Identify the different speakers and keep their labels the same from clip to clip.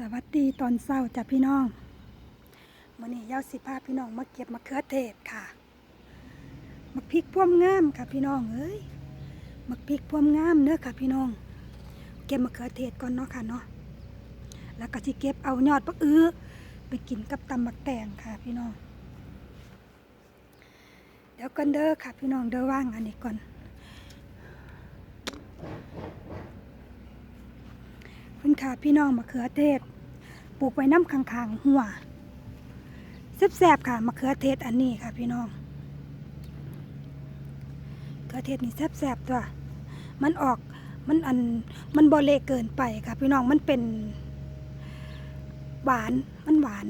Speaker 1: สวัสดีตอนเช้าจ้ะพี่น้องมื้อนี้เยาสิพาพี่น้องมาเก็บมะเขือเทศค่ะมักพริกพ่วมงามค่ะพี่น้องเอ้ยมักพริกพ่วมงามเด้อค่ะพี่น้อง เก็บมะเขือเทศก่อนเนาะค่ะเนาะแล้วก็สิเก็บเอายอดปักอื้อไปกินกับตำมักแตงค่ะพี่น้อง เดี๋ยวกันเด้อค่ะพี่น้องเด้อว่างอันนี้ก่อนเพิ่นค่ะพี่น้องมะเขือเทศ ปลูกไว้น้ำข้างๆหัวแซ่บๆค่ะมะเขือเทศอันนี้ค่ะพี่น้องมะเขือเทศนี่แซ่บๆตัวมันออกมันอันมันบ่เละเกินไปค่ะพี่น้องมันเป็น หวานมันหวาน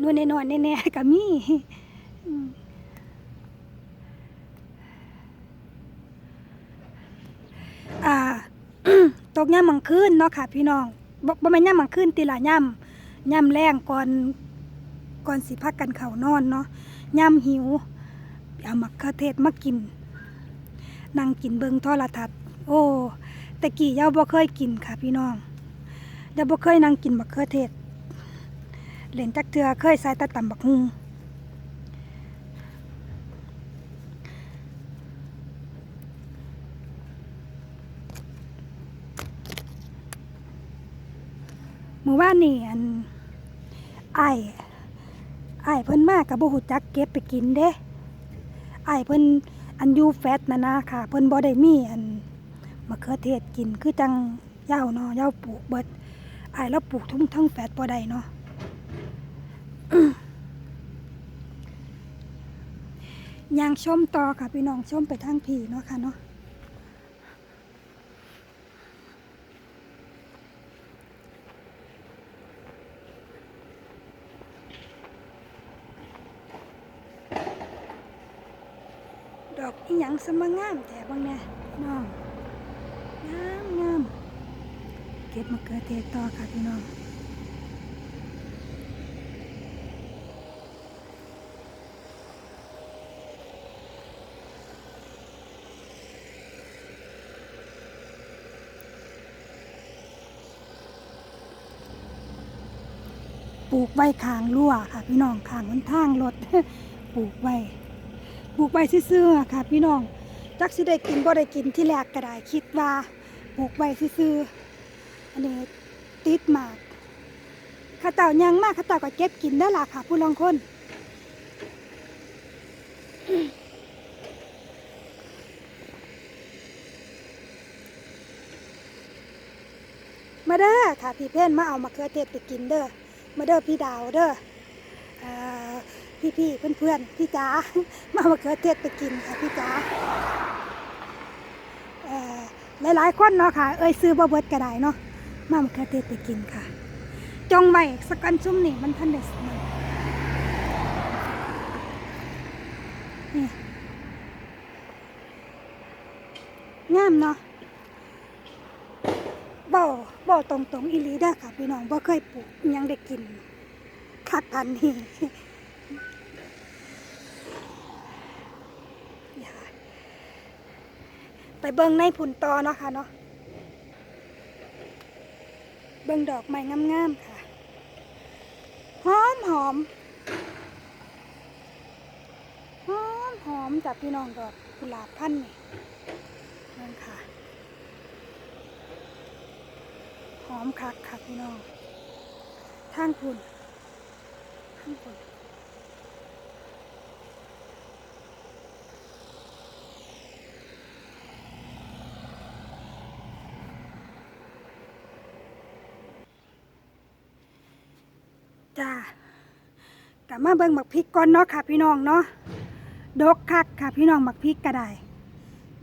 Speaker 1: นวลแน่ๆแน่ๆก็มีอืม อ่า ตกย่ำมังคืนเนาะค่ะ พี่น้องบ่บ่แม่นย่ำมังคืนติละย่ำย่ำแรงก่อนก่อนสิพักกันเขานอนเนาะย่ำหิวเอามักเขือเทศมากินนั่งกินเบิงโทรทัศน์โอ้แต่กี้เยาบ่เคยกินค่ะ พี่น้องเยาบ่เคยนั่งกินมักเขือเทศเล่นจักเทือเคยใส่ตะตำบักฮุง มื่อวานนี่อันไอ้ไอ้เพิ่นมากกับบ่ฮู้จักเก็บไปกินเด้ไอ้เพิ่นอันยูแฟตนะนะค่ะ เพิ่นบ่ได้มีอันมะเขือเทศกินคือจังเย้าเนาะเย้าปลูกเบิดไอ้ายเราปลูกทุ่งทั้งแฟตบ่ได้เนาะยางชมต่อค่ะพี่น้องชมไปทางผีเนาะค่ะเนาะ ดอกอีหยัง สมงามแต่บางเนี่ยน้องงามงามเก็บมะเขือเทศต่อค่ะพี่น้องปลูกไว้ข้างรั้วค่ะ พี่น้องข้างมันทางรถปลูกไว้ ปลูกใบซื่อๆอะค่ะพี่น้องจักสิได้กินบ่ได้กินที่แรกก็ได้คิดว่าปลูกใบซื่อๆอันนี้ติดมากข้าเต่ายังมากข้าเต่าก็เก็บกินได้ล่ะค่ะ ผู้ลองคนมาเด้อค่ะพี่เพ่นมาเอามะเขือเทศไปกินเด้อมาเด้อพี่ดาวเด้อ พี่พี่เพื่อนเพื่อนๆพี่จ๋ามาเอามะเขือเทศไปกินค่ะพี่จ๋าหลายๆคนเนาะค่ะเอ้ยซื้อบ่เบิดก็ได้เนาะมาเอามะเขือเทศไปกินค่ะ จงไว้สักกันซุ่มนี่มันทันได้สมัยนี่งามเนาะบ่บ่ตรงๆอีหลีเด้ค่ะพี่น้องบ่เคยปลูกยังได้กินคักพันธุ์นี่ อย่าไป เบิ่งในผุนตอเนาะค่ะเนาะเบิ่งดอกไม้งามๆค่ะหอมหอมหอมหอมจากพี่น้องดอกกุหลาบพันธุ์นี่นั่นค่ะหอมคักค่ะพี่น้องทางคุณทางคุณ จ้า กับมาเบิ่งหมักพริกก่อนเนาะค่ะพี่น้องเนาะดกคักค่ะพี่น้องหมักพริกก็ได้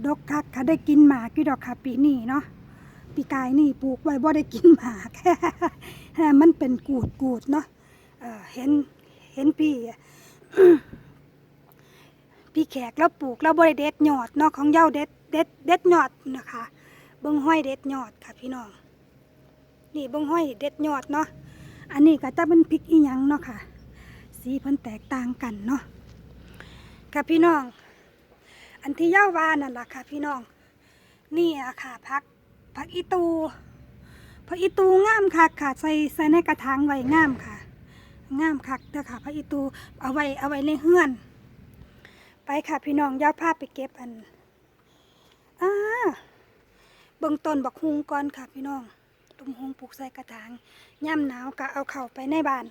Speaker 1: ดกคักค่ะได้กินหมากี่ดอกค่ะปีนี้เนาะปีกายนี่ปลูกไว้บ่ได้กินหมากมันเป็นกูดกูดเนาะเอ่อเห็นเห็นพี่พี่แขกแล้วปลูกแล้วบ่ได้เด็ดยอดเนาะของเย้าเด็ดเด็ดเด็ดยอดนะคะเบิ่งห้อยเด็ดยอดค่ะพี่น้อง นี่เบิ่งห้อยเด็ดยอดเนาะอันนี้ก็จะเป็นพริกอีหยังเนาะค่ะ สีเพิ่นแตกต่างกันเนาะค่ะพี่น้อง อันที่ย่าวานั่นล่ะค่ะพี่น้อง นี่อะค่ะพักผักอีตูผักอีตูงามคักค่ะใส่ใส่ในกระถางไว้งามค่ะ งามคักเด้อค่ะผักอีตูเอาไว้เอาไว้ในเฮือน ไปค่ะพี่น้องย่าพาพไปเก็บอันอ่าเบิ่งต้นบักฮุงก่อนค่ะพี่น้องตุ่มฮุงปลูกใส่กระถางย่ำหนาวก็เอาเข้าไปในบ้าน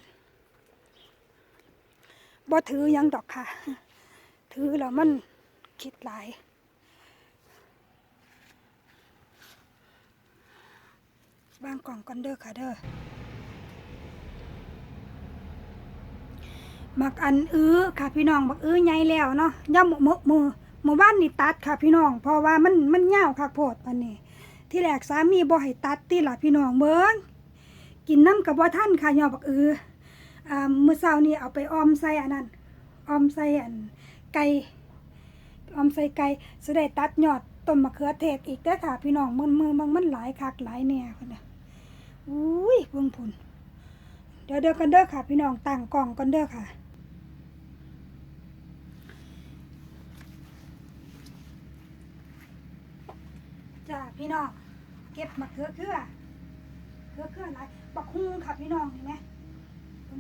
Speaker 1: บ่ถือยังดอกค่ะ ถือแล้วมันคิดหลายบางกล่องก่อนเด้อค่ะเด้อมักอันอื้อค่ะพี่น้องมักอื้อใหญ่แล้วเนาะย่ำมือมือหมู่บ้านนี่ตัดค่ะพี่น้อง เพราะว่ามันมันยาวค่ะโพดปันนี้ ที่แรกสามีบ่ให้ตัดติล่ะพี่น้องเบิ่งกินน้ำกับบ่ท่านค่ะยอบักอื้อ มื้อเช้านี้เอาไปออมใส่อันนั้นออมใส่อันไก่ออมใส่ไก่สิได้ตัดยอดต้นมะเขือเทศอีกเด้อค่ะ พี่น้องมันมือมันมันหลายคักหลายแน่พุ่นน่ะอุ้ยเบิ่งพุนเดี๋ยวเด้อกันเด้อค่ะ พี่น้องตั้งกล่องกันเด้อค่ะจ้าพี่น้องเก็บมะเขือเขือเขือเขืออะไรบักฮุงค่ะพี่น้องเห็นไหม อั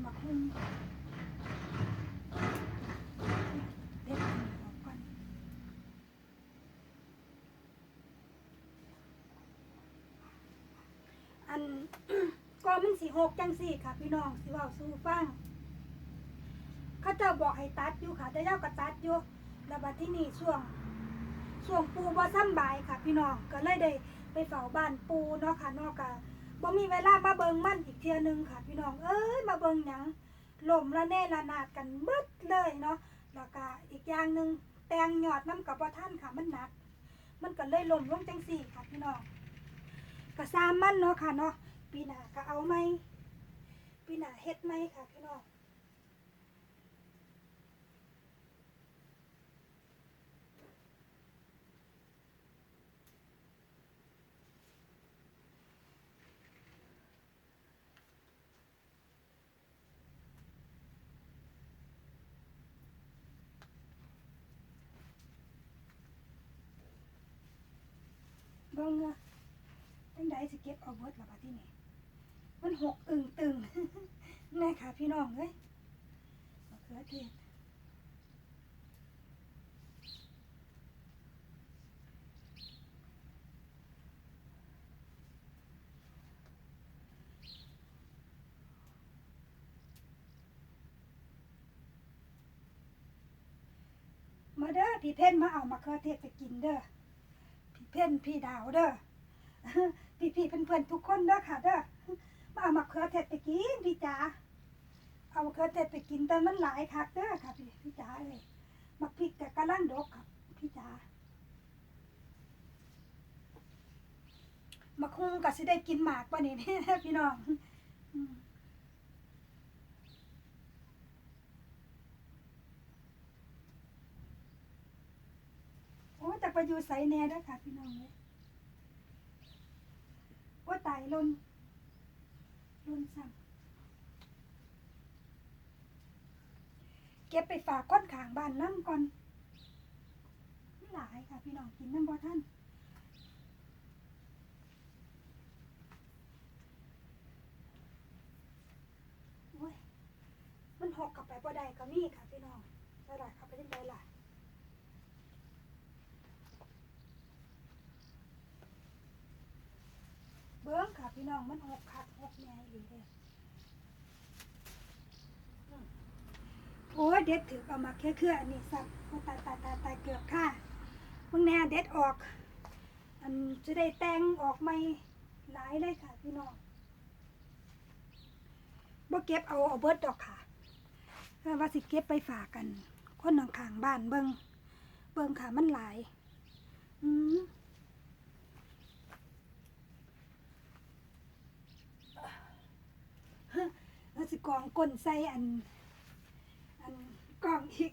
Speaker 1: นก็มันสีหกจังสี่ค่ะ พี่น้องสิเว่าสู้ฟังเขาจ้าบอกให้ตัดอยู่ค่ะแต่เจ้าก็ตัดอยู่แล้วบัดที่นี่ช่วงช่วงปูบ่ซ้ำบายค่ะ พี่น้องก็เลยได้ไปเฝ้าบ้านปูเนาะค่ะเนอกกะ บ่มีเวลามาเบิงมันอีกเทื่อหนึงค่ะ พี่น้องเอ้ยมาเบิงหยังลมละแน่ละนาดกันเบิดเลยเนาะแล้วก็อีกอย่างหนึ่งแตงหยอดน้ำกับบ่ท่านค่ะมันหนัก มันก็เลยลมลงจังสี่ค่ะพี่น้องก็ซามมันเนาะค่ะเนาะปีหน้าก็เอาไหมปีหน้าเฮ็ดไหมค่ะพี่น้อง บิ่งอะจังใดสิเก็บเอาเบิดละบัดที่นี่มันหกอึ่งตึงแม่ค่ะพี่น้องเอ้ยมะเขือเทศมาเด้อพี่เพ่นมาเอามะเขือเทศไปกินเด้อ เพื่อนพี่ดาวเด้อพี่พี่เพื่อนๆทุกคนเด้อค่ะเด้อมาเอามะเขือเทศไปกินพี่จ๋าเอามะเขือเทศไปกินแต่มันหลายคักเด้อค่ะ พี่พี่จ๋าเลยมักพริกแต่กระลังดกครับพี่จ๋ามาคุงก็สิได้กินหมากป่ะนี่พี่น้อง อืมโอ้แต่ไปอยู่ใสแน่เด้อค่ะพี่น้องเลยว่าตายลนลนสั่งเก็บไปฝากก้อนขางบ้านน้ำก่อนไม่หลายค่ะพี่น้องกินน้ำบ่ท่านโอ้ยมันหกกลับไปบ่ได้ก็มีค่ะพี่น้องได้หลายเข้าไปได้หลา เบิ้งค่ะพี่น้องมันหกคักหกแน่อีกเลยโอ้เด็ดถือเอามาแค่เครืออันนี้สับตายตายตายตายเกือบค่ะมึงแน่เด็ดออก อันจะได้แต่งออกไม่หลายเลยค่ะพี่น้องบ่เก็บเอาเอาเบิดดอกค่ะเพราะว่าสิเก็บไปฝากกัน คนข้างๆบ้านเบิงเบิงค่ะมันหลาย อืม แล้ว สิกองก้นใส่อัน อันกล่องอีก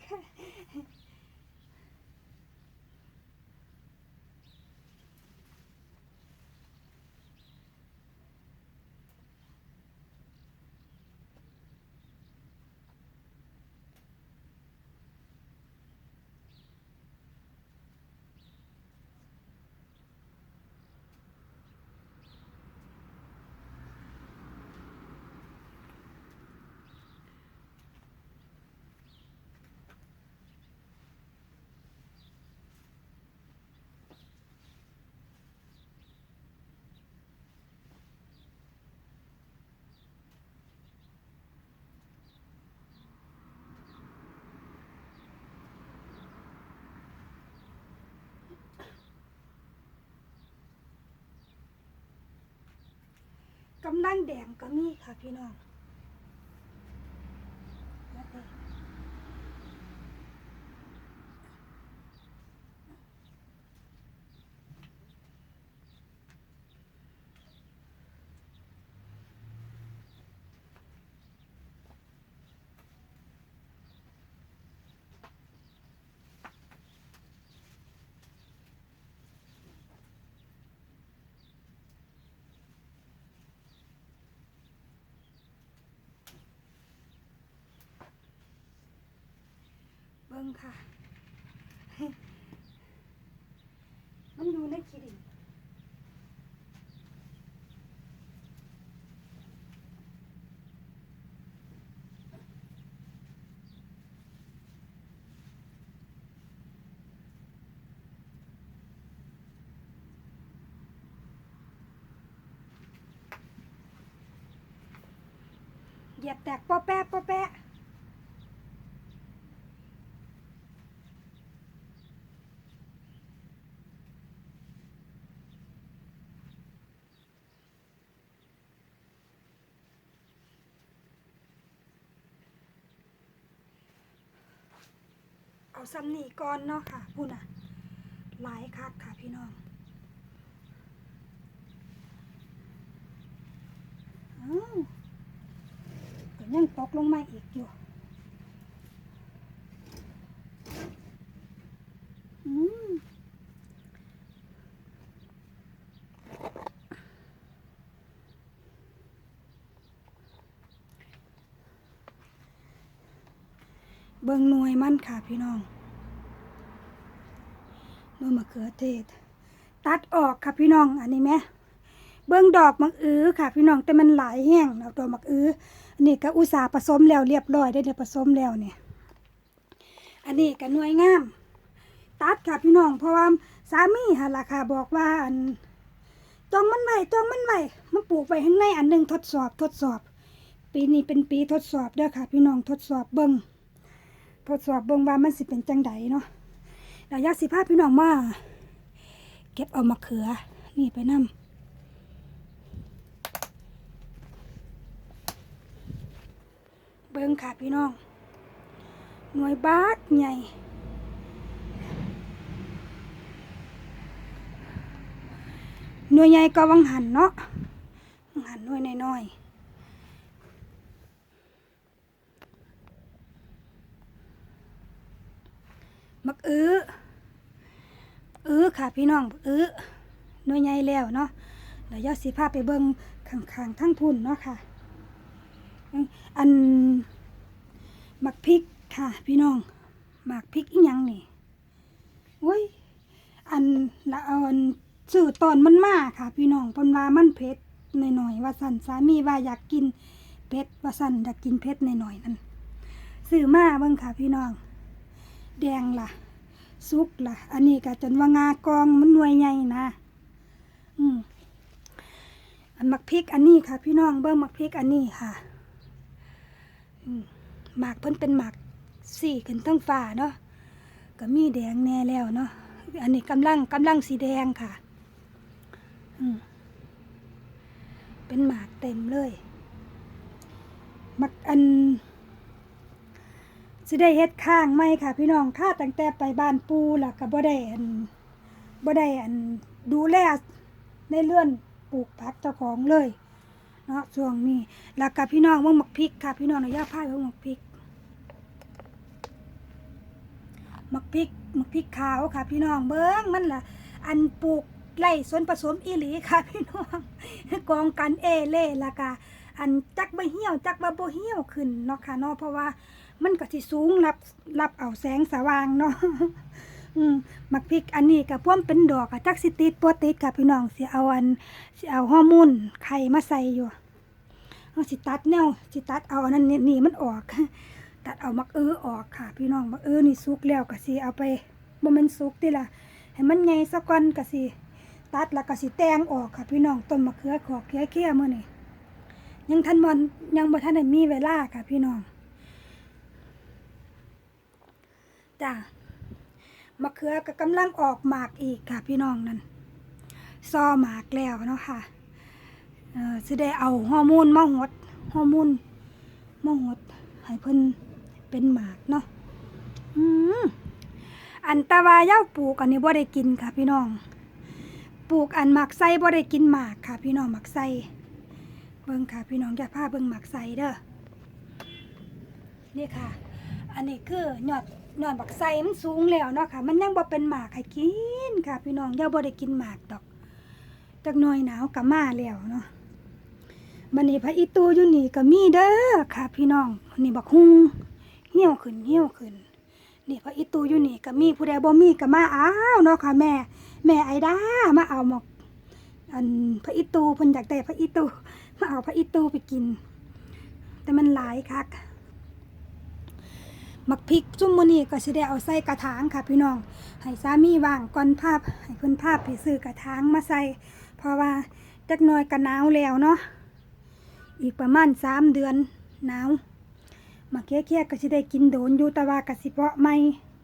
Speaker 1: ำลังแดงก็มีค่ะพี่น้อง บิ้งค่ะ มันอยู่ในขีดินเหยียบแตกป้อแปะป้อแปะ ซ้ำนี่ก่อนเนาะค่ะพูน่ะหลายคักค่ะพี่น้องอ้าวก็ยังตกลงมาอีกอยู่เบิ่งหน่วยมันค่ะพี่น้องะเขือเทศ ตัดออกค่ะพี่น้อง อันนี้ไหมเบื้องดอกมักอื้อค่ะ พี่น้องแต่มันหลายแห้งดอกดอกมักอื้ออันนี้ก็อุตสาห์ผสมแล้วเรียบร้อยได้เนี่ยผสมแล้วเนี่ย อันนี้ก็หน่วยงาม ตัดค่ะพี่น้อง เพราะว่าสามีหนล่ะค่ะบอกว่าอันจองมันไว้จองมันไว้มันปลูกไว้ข้างในอันหนึ่งทดสอบทดสอบ ปีนี้เป็นปีทดสอบเด้อค่ะ พี่น้องทดสอบเบิ่งทดสอบเบิ่งว่ามันสิเป็นจังไดเนาะ เรายากสิพาพี่น้องมา เก็บเอามะเขือ นี่ไปนำเบิ่งค่ะพี่น้อง หน่วยบาทใหญ่หน่วยใหญ่ก็วังหันเนาะวังหันหน่วยน้อยๆ มักอื้อเออค่ะพี่น้องเออหน่วยใหญ่แล้วเนาะเดี๋ยวยอดสีภาไปเบิ่งข้างๆทั้งพุ่นเนาะค่ะ อันหมักพริกค่ะ พี่น้องหมักพริกอีหยังนี่โอ้ยอันละอันซื้อตอนมันมาค่ะ พี่น้องเพิ่นว่ามันเผ็ดหน่อยๆว่าสันสามีว่าอยากกินเผ็ดว่าสันอยากกินเผ็ดหน่อยๆนั่นซื้อมาเบิ่งค่ะ พี่น้อง แดงล่ะ สุกล่ะ อันนี้ก็จนว่างากองมันหน่วยใหญ่นะอืมอันมักพริกอันนี้ค่ะ พี่น้องเบิ้งมักพริกอันนี้ค่ะหมากเพิ่นเป็นหมากสี่ขึ้นทั้งฟ้าเนาะก็มีแดงแน่แล้วเนาะอันนี้กำลังกำลังสีแดงค่ะเป็นหมากเต็มเลยหมักอัน สิได้เฮ็ดข้างไหมค่ะ พี่น้องค่าตั้งแต่ไปบ้านปูแล้วก็บ่ได้อันบ่ได้อันดูแลในเรื่องปลูกผักเจ้าของเลยเนาะช่วงนี้แล้วก็พี่น้องว่าหมักพริกค่ะ พี่น้องอนุญาพาไปว่าหมักพริกหมักพริกหมักพริกขาวค่ะ พี่น้องเบิ้งมันล่ะ อันปลูกไร่สวนผสมอีหลีค่ะ พี่น้องกองกันเอเล่แล้วก็อันจักบ่เหี่ยวจักบ่บ่เหี่ยวขึ้นเนาะค่ะเนาะเพราะว่า มันก็สิสูงรับรับเอาแสงสว่างเนาะอืมมักพริกอันนี้กับพ่วมเป็นดอกอะจักสิติดปวติดค่ะพี่น้องสิเอาอันสิเอาฮอร์โมนไข่มาใส่อยู่เอาสิตัดแนวสิตัดเอาอันนั้นนี่มันออก ตัดเอามักเออออกค่ะ พี่น้องมักเออนี่สุกแล้วก็สิเอาไปบ่ม่นสุกติล่ะให้มันใหญ่ซะก่อนก็สิตัดแล้วก็สิแตงออกค่ะ พี่น้องต้นมะเขือขอกเคี้ยมื้อนี้ยังทันบ่ยังบ่ทันได้มีเวลาค่ะ พี่น้อง จ้ามะเขือก็กำลังออกหมากอีกค่ะ พี่น้องนั่นซอหมากแล้วเนาะค่ะเออสิได้เอาฮอร์โมนมาหดฮอร์โมนมาหดให้เพิ่นเป็นหมากเนาะอืมอันตะวาเย้าปลูกอันนี้บ่ได้กินค่ะ พี่น้อง ปลูกอันหมักไส้บ่ได้กินหมากค่ะ พี่น้องหมักไส้เบิ่งค่ะ พี่น้องอย่าพาเบิ่งหมักไส้เด้อนี่ค่ะ อันนี้คือยอด ยอดบักไส้มันสูงแล้วเนาะค่ะ มันยังบ่เป็นหมากให้กินค่ะ พี่น้องย่าบ่ได้กินหมากดอกจักหน่อยหนาวก็มาแล้วเนาะบัดนี้พระอีตูอยู่นี่ก็มีเด้อค่ะ พี่น้องนี่บักฮุงเหี่ยวขึ้นเหี่ยวขึ้นนี่พระอีตูอยู่นี่ก็มีผู้ใดบ่มีก็มาอ้าวเนาะค่ะ แม่ แม่ไอดามาเอาหมกอันพระอีตูเพิ่นอยากได้พระอีตูมาเอาพระอีตูไปกิน แต่มันหลายคัก มักพริกจุ่มมือนี้ก็สิได้เอาใส่กระถางค่ะพี่น้อง ให้สามีว่างก่อนภาพ ให้เพิ่นภาพไปซื้อกระถางมาใส่ เพราะว่าจักหน่อยก็หนาวแล้วเนาะ อีกประมาณสามเดือนหนาวมาเคี้ยๆก็สิได้กินโดนอยู่แต่ว่ากสิเพาะไม่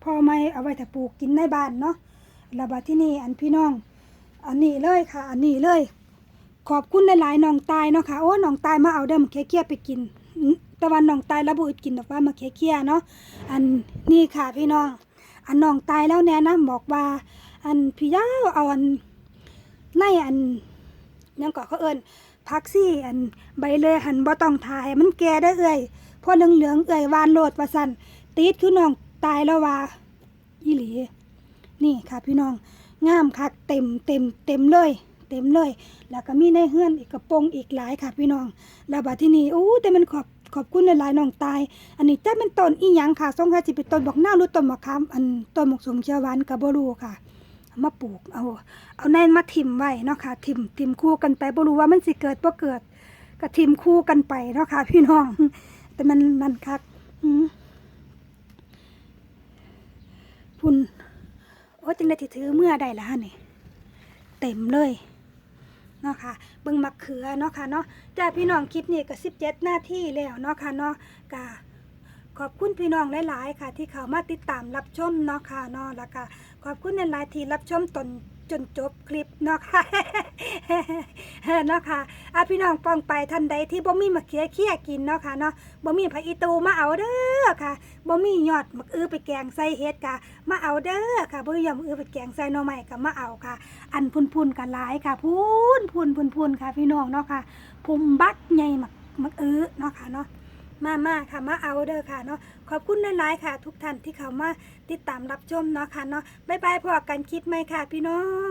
Speaker 1: พอไม่เอาไว้ถ้าปลูกกินในบ้านเนาะแล้วบัดที่นี่อันพี่น้อง อันนี้เลยค่ะ อันนี้เลย ขอบคุณหลายๆน้องตายเนาะค่ะ โอ้น้องตายมาเอาเด้อมเคี้ยๆไปกิน แตะวันน้องตายแล้วบ่อึดกินดอกว่ามาเคี้ยๆเนาะอันนี่ค่ะพี่น้อง อันน้องตายแล้วแนะนำบอกว่า อันพี่ยาวเอาอันในอันยังก็เขาเอิ้นพักซี่อันใบเลยหันบ่ต้องถ่ายมันแก่ได้อเอ้ยพอเหลืองๆเอ้ยวานโลดว่าซั่นติดคือน้องตายแล้วว่าอีหลี นี่ค่ะพี่น้องงามคักเต็มเต็มเต็มเลย เต็มเลย แล้วก็มีในเฮือนอีกกระโปรงอีกหลายค่ะพี่น้องแล้วบัดที่นี่อู้แต่มันขอบ ขอบคุณหลายๆน้องตาย อันนี้แต่เป็นต้นอีหยังค่ะสงสัยสิเป็นต้นบอกหน้าหรือต้นมะขามอันต้นหมกสมเขียวหวานก็บ่รู้ค่ะมาปลูกเอาเอาแน่นมาถิ่มไว้เนาะค่ะถิ่มถิ่มคู่กันไปบ่รู้ว่ามันสิเกิดบ่เกิดก็ถิ่มคู่กันไปเนาะค่ะ พี่น้อง แต่มันนั่นคักพุ่นโอ้จังได้ถือเมื่อใดล่ะนี่เต็มเลย เนาะค่ะเบิ่งมะเขือเนาะค่ะเนาะจ้าพี่น้องคลิปนี้ก็17 หน้าที่แล้วเนาะค่ะเนาะกะขอบคุณพี่น้องหลาย ๆ ค่ะ ที่เข้ามาติดตามรับชมเนาะค่ะเนาะแล้วก็ขอบคุณหลายๆที่รับชมตน จนจบคลิปเนาะค่ะเนาะค่ะอะพี่น้องปองไปท่านใดที่บ่มีมะเขือเคี่ยกินเนาะค่ะเนาะบ่มีผักอีตูมาเอาเด้อค่ะบ่มียอดมะอือไปแกงใส่เฮ็ดกะมาเอาเด้อค่ะบ่ยอมอือไปแกงใส่หน่อไม้ก็มาเอาค่ะ อันพุ่นๆกันหลายค่ะ พุ่นพุ่นพุ่นพุ่นค่ะ พี่น้องเนาะค่ะภูมิบักใหญ่มักมักอือเนาะค่ะเนาะ มามาค่ะมาเอาเด้อค่ะเนาะขอบคุณหลายๆค่ะ ทุกท่านที่เข้ามาติดตามรับชมเนาะค่ะเนาะบ๊ายบายพอกันคลิปไหมค่ะ พี่น้อง